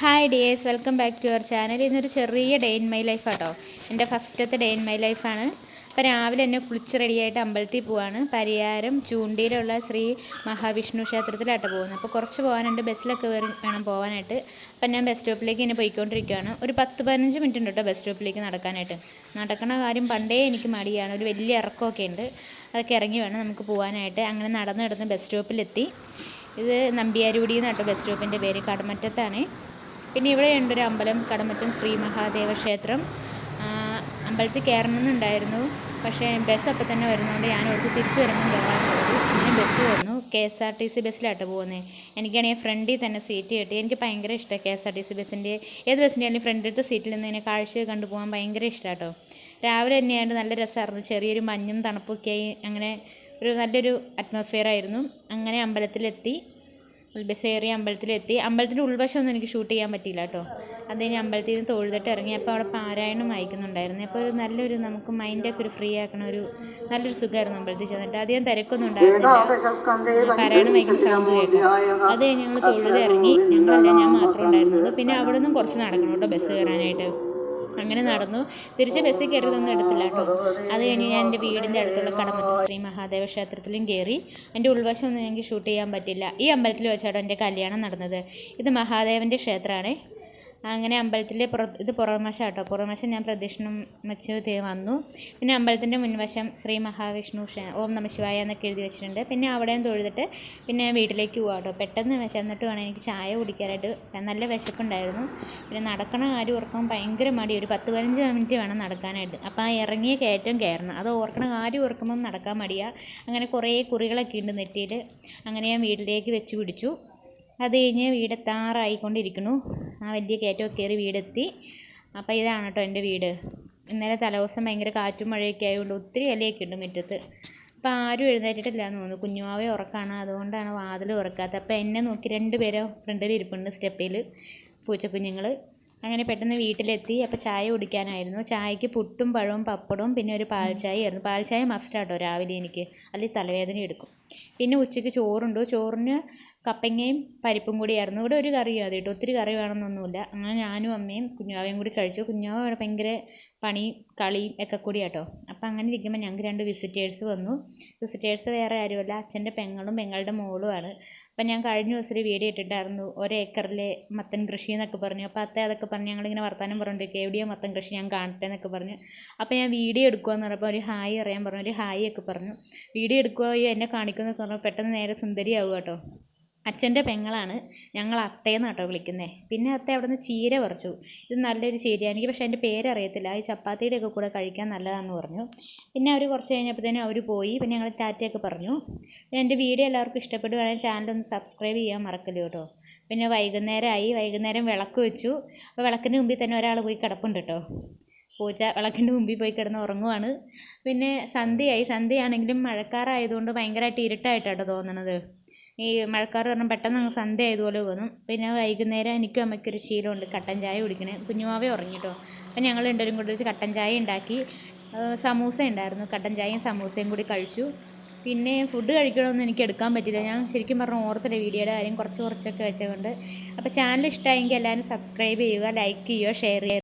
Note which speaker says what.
Speaker 1: Hi dears welcome back to your channel ഇന്നൊരു ചെറിയ day in my life ആട്ടോ. എന്റെ ഫസ്റ്റത്തെ ഡേ ഇൻ മൈ ലൈഫാണ് അപ്പോൾ രാവിലെ എന്നെ കുളിച്ച് റെഡിയായിട്ട് അമ്പലത്തിൽ പോവാണ്. പരിയാരം ചൂണ്ടിയിലുള്ള ശ്രീ മഹാവിഷ്ണു ക്ഷേത്രത്തിലാട്ടോ പോകുന്നത്. അപ്പോൾ കുറച്ച് പോകാനുണ്ട് ബസ്സിലൊക്കെ വേണം പോകാനായിട്ട് അപ്പം ഞാൻ ബസ് സ്റ്റോപ്പിലേക്ക് ഇങ്ങനെ പോയിക്കൊണ്ടിരിക്കുകയാണ് ഒരു പത്ത് പതിനഞ്ച് മിനിറ്റ് ഉണ്ട് കേട്ടോ ബസ് സ്റ്റോപ്പിലേക്ക് നടക്കാനായിട്ട്. നടക്കണ കാര്യം പണ്ടേ എനിക്ക് മടിയാണ്. ഒരു വലിയ ഇറക്കമൊക്കെ ഉണ്ട്. അതൊക്കെ ഇറങ്ങി വേണം നമുക്ക് പോകാനായിട്ട് അങ്ങനെ നടന്ന് നടന്ന് ബസ് സ്റ്റോപ്പിലെത്തി ഇത് നമ്പിയാരുടി എന്നാട്ടോ ബസ് സ്റ്റോപ്പിന്റെ പേര്. കടമറ്റത്താണ്. പിന്നെ ഇവിടെ ഉണ്ടൊരു അമ്പലം കടമറ്റം ശ്രീ മഹാദേവ ക്ഷേത്രം. അമ്പലത്തിൽ കയറണമെന്നുണ്ടായിരുന്നു. പക്ഷേ ബസ് അപ്പം തന്നെ വരുന്നതുകൊണ്ട് ഞാൻ ഓർത്ത് തിരിച്ചു വരുമ്പം കയറാൻ പോയി. അങ്ങനെ ബസ് വന്നു. K S R T C ബസ്സിലാട്ടോ പോകുന്നത് എനിക്കാണെങ്കിൽ ഫ്രണ്ടിൽ തന്നെ സീറ്റ് കിട്ടി. എനിക്ക് ഭയങ്കര ഇഷ്ടമാണ് K S R T C ബസ്സിന്റെ ഏത് ബസ്സിന്റെ ആയാലും ഫ്രണ്ടിലത്തെ സീറ്റിൽ നിന്ന് ഇങ്ങനെ കാഴ്ച കണ്ടു പോകാൻ ഭയങ്കര ഇഷ്ടമാട്ടോ രാവിലെ തന്നെയായിട്ട് നല്ല രസമായിരുന്നു. ചെറിയൊരു മഞ്ഞും തണുപ്പൊക്കെയായി. അങ്ങനെ ഒരു നല്ലൊരു ആയിരുന്നു. അങ്ങനെ അമ്പലത്തിലെത്തി. ബസ് കയറി അമ്പലത്തിലെത്തി. അമ്പലത്തിന്റെ ഉൾവശമൊന്നും എനിക്ക് ഷൂട്ട് ചെയ്യാൻ പറ്റിയില്ല കേട്ടോ. അത് കഴിഞ്ഞ് അമ്പലത്തിൽ നിന്ന് തൊഴുതിട്ട് ഇറങ്ങി. അപ്പോൾ അവിടെ പാരായണം വായിക്കുന്നുണ്ടായിരുന്നു. അപ്പോൾ ഒരു നല്ലൊരു നമുക്ക് മൈൻഡൊക്കെ ഒരു ഫ്രീ ആക്കണ ഒരു നല്ലൊരു സുഖമായിരുന്നു അമ്പലത്തിൽ ചെന്നിട്ട്. അധികം തിരക്കൊന്നും ഉണ്ടായിരുന്നില്ല. പാരായണം വായിക്കുന്ന സൗണ്ട് കേൾക്കാം അത് കഴിഞ്ഞ് ഞങ്ങൾ തൊഴുത് ഇറങ്ങി. ഞങ്ങളല്ല ഞാൻ മാത്രമേ ഉണ്ടായിരുന്നുള്ളൂ. പിന്നെ അവിടെ നിന്നും കുറച്ച് നടക്കണം കേട്ടോ ബസ് കയറാനായിട്ട്. അങ്ങനെ നടന്നു. തിരിച്ച് ബസ്സിൽ കയറിയതൊന്നും എടുത്തില്ല കേട്ടോ. അത് കഴിഞ്ഞ് ഞാൻ എന്റെ വീടിന്റെ അടുത്തുള്ള കടമറ്റം ശ്രീ മഹാദേവ ക്ഷേത്രത്തിലും കയറി. എന്റെ ഉൾവശമൊന്നും എനിക്ക് ഷൂട്ട് ചെയ്യാൻ പറ്റില്ല. ഈ അമ്പലത്തിൽ വെച്ചാണ് എന്റെ കല്യാണം നടന്നത്. ഇത് മഹാദേവന്റെ ക്ഷേത്രമാണ്. അങ്ങനെ അമ്പലത്തിൽ പുറ ഇത് പുറംവശം കേട്ടോ പുറംവശം ഞാൻ പ്രദക്ഷിണം വെച്ച് വന്നു. പിന്നെ അമ്പലത്തിന്റെ മുൻവശം ശ്രീ മഹാവിഷ്ണു ഓം നമ ശിവായ എന്നൊക്കെ എഴുതി വെച്ചിട്ടുണ്ട്. പിന്നെ അവിടെയും തൊഴുതിട്ട് പിന്നെ വീട്ടിലേക്ക് പോകാം കേട്ടോ പെട്ടെന്ന് ചെന്നിട്ട് വേണം എനിക്ക് ചായ കുടിക്കാനായിട്ട്. നല്ല വിശപ്പുണ്ടായിരുന്നു. പിന്നെ നടക്കണ കാര്യം ഓർക്കാൻ ഭയങ്കര മടി. ഒരു പത്ത് പതിനഞ്ച് മിനിറ്റ് വേണം നടക്കാനായിട്ട്. അപ്പോൾ ആ ഇറങ്ങിയ കയറ്റം കയറണം. അത് ഓർക്കണ കാര്യം ഓർക്കുമ്പം നടക്കാൻ മടിയാണ് അങ്ങനെ കുറേ കുറികളൊക്കെ ഉണ്ട് നെറ്റിയിൽ അങ്ങനെ ഞാൻ വീട്ടിലേക്ക് വെച്ച് പിടിച്ചു. അത് കഴിഞ്ഞ് വീടെത്താറായിക്കൊണ്ടിരിക്കുന്നു. ആ വലിയ കയറ്റമൊക്കെ കയറി വീടെത്തി. അപ്പോൾ ഇതാണ് കേട്ടോ എന്റെ വീട്. ഇന്നലെ തലേദിവസം ഭയങ്കര കാറ്റും മഴയൊക്കെ ആയതുകൊണ്ട് ഒത്തിരി ഇലയൊക്കെ ഉണ്ട് മുറ്റത്ത്. അപ്പോൾ ആരും എഴുന്നേറ്റിട്ടില്ല എന്ന് തോന്നുന്നു. കുഞ്ഞുമാവേ ഉറക്കാണ്. അതുകൊണ്ടാണ് വാതിൽ ഉറക്കാത്തത് അപ്പോൾ എന്നെ നോക്കി രണ്ട് പേരോ ഫ്രണ്ടിൽ ഇരിപ്പുണ്ട് സ്റ്റെപ്പിൽ. പൂച്ചക്കുഞ്ഞുങ്ങൾ അങ്ങനെ പെട്ടെന്ന് വീട്ടിലെത്തി. അപ്പോൾ ചായ കുടിക്കാനായിരുന്നു. ചായക്ക് പുട്ടും പഴവും പപ്പടവും പിന്നെ ഒരു പാൽ ചായ ആയിരുന്നു. പാൽ ചായ മസ്റ്റാട്ടോ രാവിലെ എനിക്ക്. അല്ലെങ്കിൽ തലവേദന എടുക്കും. പിന്നെ ഉച്ചയ്ക്ക് ചോറുണ്ട്. ചോറിന് കപ്പങ്ങയും പരിപ്പും കൂടിയായിരുന്നു ഇവിടെ ഒരു കറിയും അത് കേട്ടോ. ഒത്തിരി കറി വേണമെന്നൊന്നുമില്ല. അങ്ങനെ ഞാനും അമ്മയും കുഞ്ഞാവയും കൂടി കഴിച്ചു. കുഞ്ഞാവ ഇവിടെ ഭയങ്കര പണിയും കളിയും ഒക്കെ കൂടിയാട്ടോ അപ്പം അങ്ങനെ ഇരിക്കുമ്പോൾ ഞങ്ങൾക്ക് രണ്ട് വിസിറ്റേഴ്സ് വന്നു. വിസിറ്റേഴ്സ് വേറെ ആരുമല്ല. അച്ഛന്റെ പെങ്ങളും പെങ്ങളുടെ മോളുമാണ് അപ്പം ഞാൻ കഴിഞ്ഞ ദിവസം ഒരു വീഡിയോ ഇട്ടിട്ടായിരുന്നു. ഒരേക്കറിലെ മത്തൻ കൃഷി എന്നൊക്കെ പറഞ്ഞു. അപ്പോൾ അത്തേ അതൊക്കെ പറഞ്ഞ് ഞങ്ങളിങ്ങനെ വർത്താനം പറഞ്ഞിരിക്കുക എവിടെയാണ് മത്തൻ കൃഷി ഞാൻ കാണട്ടെ എന്നൊക്കെ പറഞ്ഞു. അപ്പോൾ ഞാൻ വീഡിയോ എടുക്കുമെന്ന് പറഞ്ഞപ്പോൾ ഒരു ഹായ് അറിയാൻ പറഞ്ഞു. ഒരു ഹായ് ഒക്കെ പറഞ്ഞു. വീഡിയോ എടുക്കുകയോ എന്നെ കാണിക്കുമെന്നൊക്കെ പറഞ്ഞു പെട്ടെന്ന് നേരെ സുന്ദരിയാവുക കേട്ടോ. അച്ഛന്റെ പെങ്ങളാണ് ഞങ്ങൾ അത്തേന്ന് കേട്ടോ വിളിക്കുന്നത് പിന്നെ അത്ത അവിടുന്ന് ചീര പറിച്ചു. ഇത് നല്ലൊരു ചീരയാണ്. എനിക്ക് പക്ഷേ അതിന്റെ പേരറിയത്തില്ല. ഈ ചപ്പാത്തിയുടെ ഒക്കെ കൂടെ കഴിക്കാൻ നല്ലതാണെന്ന് പറഞ്ഞു. പിന്നെ അവർ കുറച്ച് കഴിഞ്ഞപ്പോഴത്തേനും അവർ പോയി. പിന്നെ ഞങ്ങൾ ടാറ്റയൊക്കെ പറഞ്ഞു. പിന്നെ എന്റെ വീഡിയോ എല്ലാവർക്കും ഇഷ്ടപ്പെടുകയാണെങ്കിൽ ചാനലൊന്ന് സബ്സ്ക്രൈബ് ചെയ്യാൻ മറക്കല്ലോ കേട്ടോ. പിന്നെ വൈകുന്നേരമായി. വൈകുന്നേരം വിളക്ക് വെച്ചു. അപ്പോൾ വിളക്കിന്റെ മുമ്പിൽ തന്നെ ഒരാൾ പോയി കിടപ്പുണ്ട് കേട്ടോ. പൂച്ച വിളക്കിന്റെ മുമ്പിൽ പോയി കിടന്ന് ഉറങ്ങുവാണ്. പിന്നെ സന്ധ്യയായി. സന്ധ്യയാണെങ്കിലും മഴക്കാറായതുകൊണ്ട് ഭയങ്കരമായിട്ട് ഇരുട്ടായിട്ടാട്ടോ തോന്നണത്. ഈ മഴക്കാറ് പറഞ്ഞാൽ പെട്ടെന്ന് അങ്ങ് സന്ധ്യ ആയതുപോലെ തോന്നും പിന്നെ വൈകുന്നേരം എനിക്കും അമ്മയ്ക്കൊരു ശീലമുണ്ട് കട്ടൻ ചായ കുടിക്കണേ. കുഞ്ഞുമാവേ ഉറങ്ങിട്ടോ. അപ്പം ഞങ്ങൾ രണ്ടുപേരും കൂടി വെച്ച് കട്ടൻ ചായ ഉണ്ടാക്കി. സമൂസ ഉണ്ടായിരുന്നു. കട്ടൻ ചായയും സമൂസയും കൂടി കഴിച്ചു. പിന്നെ ഫുഡ് കഴിക്കണമെന്ന് എനിക്ക് എടുക്കാൻ പറ്റില്ല ഞാൻ ശരിക്കും പറഞ്ഞാൽ ഓർത്തില്ല വീഡിയോയുടെ കാര്യം. കുറച്ച് കുറച്ചൊക്കെ വെച്ചതുകൊണ്ട്. അപ്പോൾ ചാനൽ ഇഷ്ടമായെങ്കിൽ എല്ലാവരും സബ്സ്ക്രൈബ് ചെയ്യുക ലൈക്ക് ചെയ്യുക ഷെയർ ചെയ്യുക.